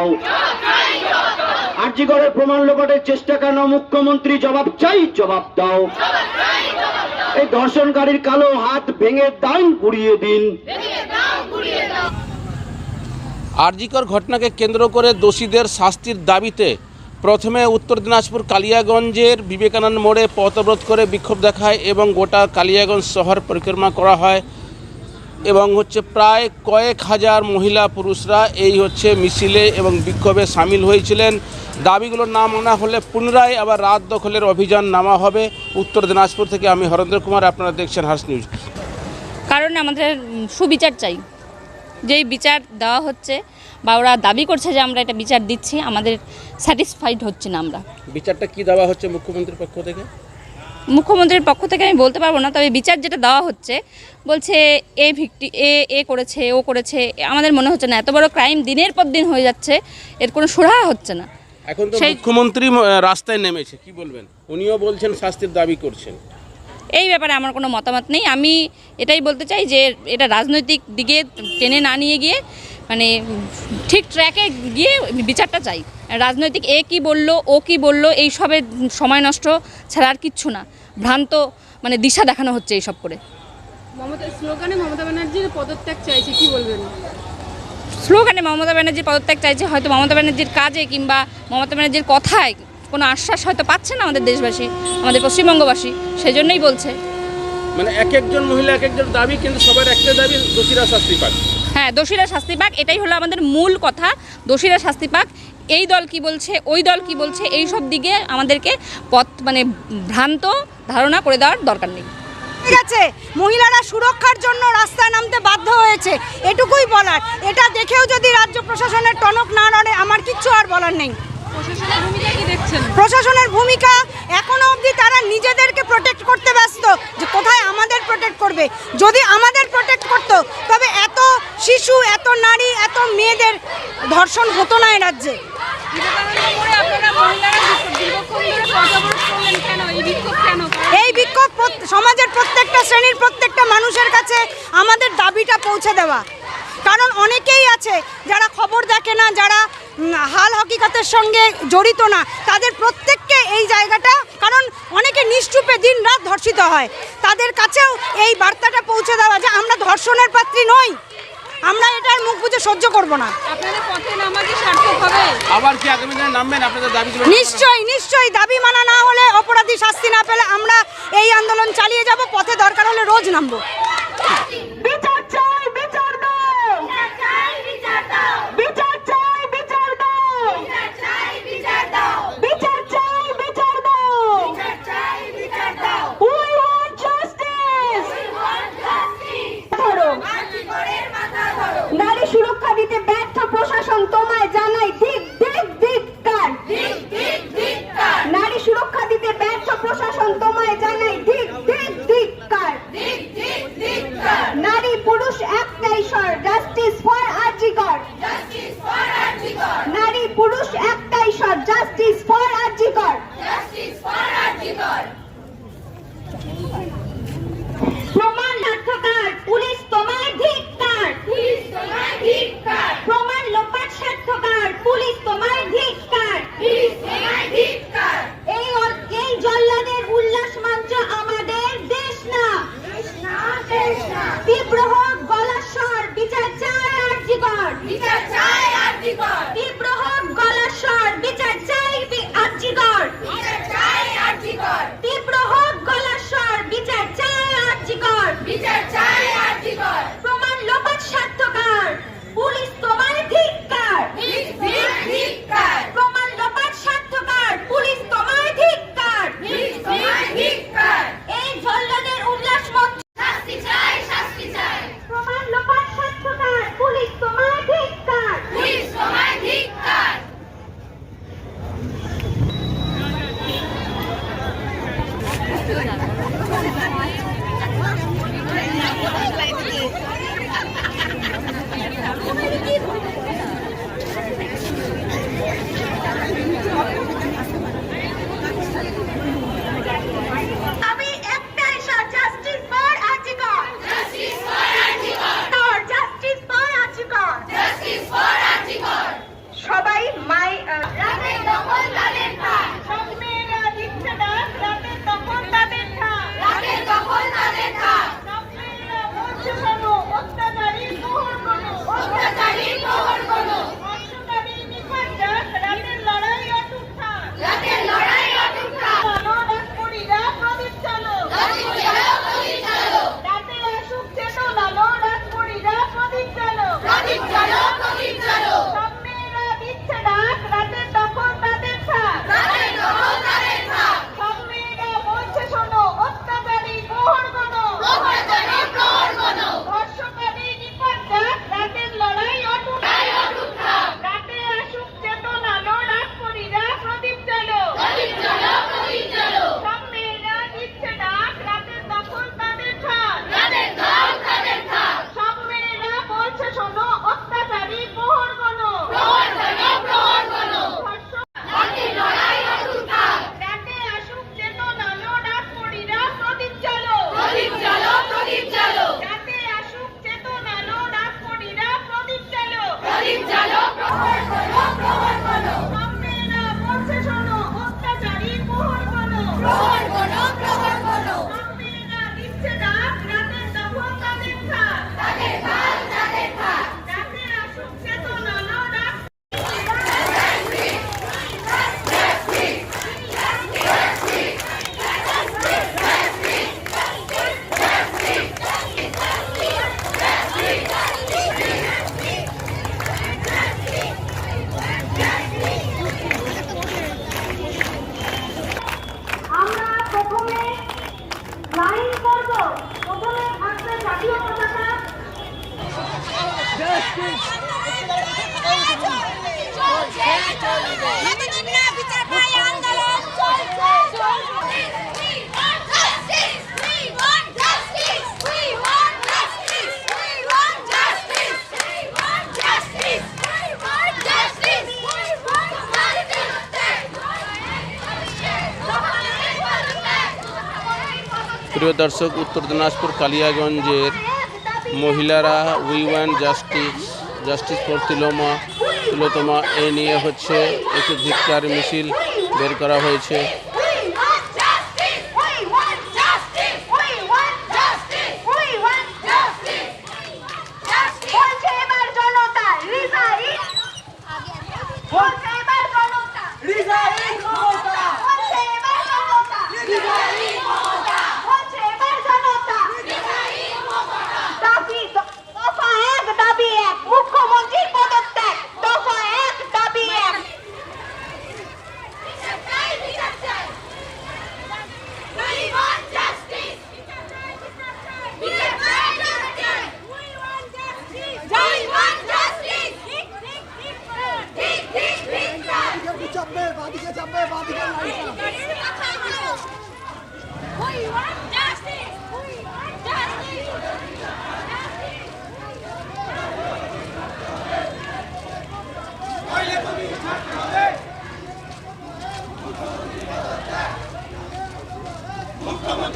দাও। আর্জিগড়ের প্রমাণ লোপাটের চেষ্টা কেন? মুখ্যমন্ত্রী জবাব চাই, জবাব দাও। এই ধর্ষণকারীর কালো হাত ভেঙে দান গুড়িয়ে দিন। আরজিকর ঘটনাকে কেন্দ্র করে দোষীদের শাস্তির দাবিতে প্রথমে উত্তর দিনাজপুর কালিয়াগঞ্জের বিবেকানন্দ মোড়ে পথ অবরোধ করে বিক্ষোভ দেখায় এবং গোটা কালিয়াগঞ্জ শহর পরিক্রমা করা হয়। এবং হচ্ছে প্রায় কয়েক হাজার মহিলা পুরুষরা এই হচ্ছে মিছিলে এবং বিক্ষোভে সামিল হয়েছিলেন। দাবিগুলো না মানা হলে পুনরায় আবার রাত দখলের অভিযান নামা হবে। উত্তর দিনাজপুর থেকে আমি হরেন্দ্র কুমার আপনারা দেখছেন হার্স নিউজ। কারণ আমাদের সুবিচার চাই। যেই বিচার দেওয়া হচ্ছে বা ওরা দাবি করছে যে আমরা এটা বিচার দিচ্ছি আমাদের স্যাটিসফাইড হচ্ছে না আমরা। বিচারটা কি দেওয়া হচ্ছে মুখ্যমন্ত্রীর পক্ষ থেকে? মুখ্যমন্ত্রীর পক্ষ থেকে আমি বলতে পারব না তবে বিচার যেটা দেওয়া হচ্ছে বলছে এ ভিক্টি এ এ করেছে ও করেছে আমাদের মনে হচ্ছে না এত বড় ক্রাইম দিনের পর দিন হয়ে যাচ্ছে এর কোনো সুরাহা হচ্ছে না। এখন তো মুখ্যমন্ত্রী রাস্তায় নেমেছে কি বলবেন? উনিও বলছেন শাস্তির দাবি করছেন। এই ব্যাপারে আমার কোনো মতামত নেই আমি এটাই বলতে চাই যে এটা রাজনৈতিক দিকে টেনে না নিয়ে গিয়ে মানে ঠিক ট্র্যাকে গিয়ে বিচারটা চাই। রাজনৈতিক এ কি বলল ও কি বলল এই সবে সময় নষ্ট ছাড়া আর কিচ্ছু না। ভ্রান্ত মানে দিশা দেখানো হচ্ছে এইসব করে। মমতা স্লোগানে মমতা ব্যানার্জির পদত্যাগ চাইছে কি বলবেন? স্লোগানে মমতা ব্যানার্জির পদত্যাগ চাইছে হয়তো মমতা ব্যানার্জির কাজে কিংবা মমতা ব্যানার্জির কথায় কোনো আশ্বাস হয়তো পাচ্ছে না আমাদের দেশবাসী আমাদের পশ্চিমবঙ্গবাসী সেই জন্যই বলছে। মানে এক একজন মহিলা এক একজন দাবি কিন্তু সবার একটা দাবি দোষীরা শাস্তি পাক। হ্যাঁ দোষীরা শাস্তি পাক এটাই হলো আমাদের মূল কথা। দোষীরা শাস্তি পাক। এই দল কি বলছে ওই দল কি বলছে এই সব দিকে আমাদেরকে পথ মানে ভ্রান্ত ধারণা করে দেওয়ার দরকার নেই। ঠিক আছে মহিলারা সুরক্ষার জন্য রাস্তায় নামতে বাধ্য হয়েছে এটুকুই বলার। এটা দেখেও যদি রাজ্য প্রশাসনের টনক না নড়ে আমার কিচ্ছু আর বলার নেই। প্রশাসনের ভূমিকা এখনও অবধি তারা নিজেদেরকে প্রোটেক্ট করতে ব্যস্ত যে কোথায় আমাদের প্রোটেক্ট করবে। যদি আমাদের প্রোটেক্ট করতো তবে এত শিশু এত নারী এত মেয়েদের ধর্ষণ হতো না এ রাজ্যে। এই বিক্ষোভ সমাজের প্রত্যেকটা শ্রেণির প্রত্যেকটা মানুষের কাছে আমাদের দাবিটা পৌঁছে দেওয়া। কারণ অনেকেই আছে যারা খবর দেখে না যারা হাল হকিকতের সঙ্গে জড়িত না তাদের প্রত্যেককে এই জায়গাটা কারণ অনেকে নিশ্চুপে দিন রাত ধর্ষিত হয়। তাদের কাছেও এই বার্তাটা পৌঁছে দেওয়া যে আমরা ধর্ষণের পাত্রী নই। আমরা এটার মুখ বুঝে সহ্য করব না। আবার কি আগামী দিনে নামবেন? আপনাদের দাবিগুলো নিশ্চয়ই নিশ্চয়ই দাবি মানা না হলে অপরাধী শাস্তি না পেলে আমরা এই আন্দোলন চালিয়ে যাব পথে দরকার হলে রোজ নামবো। police come out. প্রিয় দর্শক, উত্তর দিনাজপুর কালিয়াগঞ্জের মহিলারা we want justice justice for Tilottama Tilottama এ নিয়ে হচ্ছে একটি ধিক্কার মিছিল বের করা হয়েছে।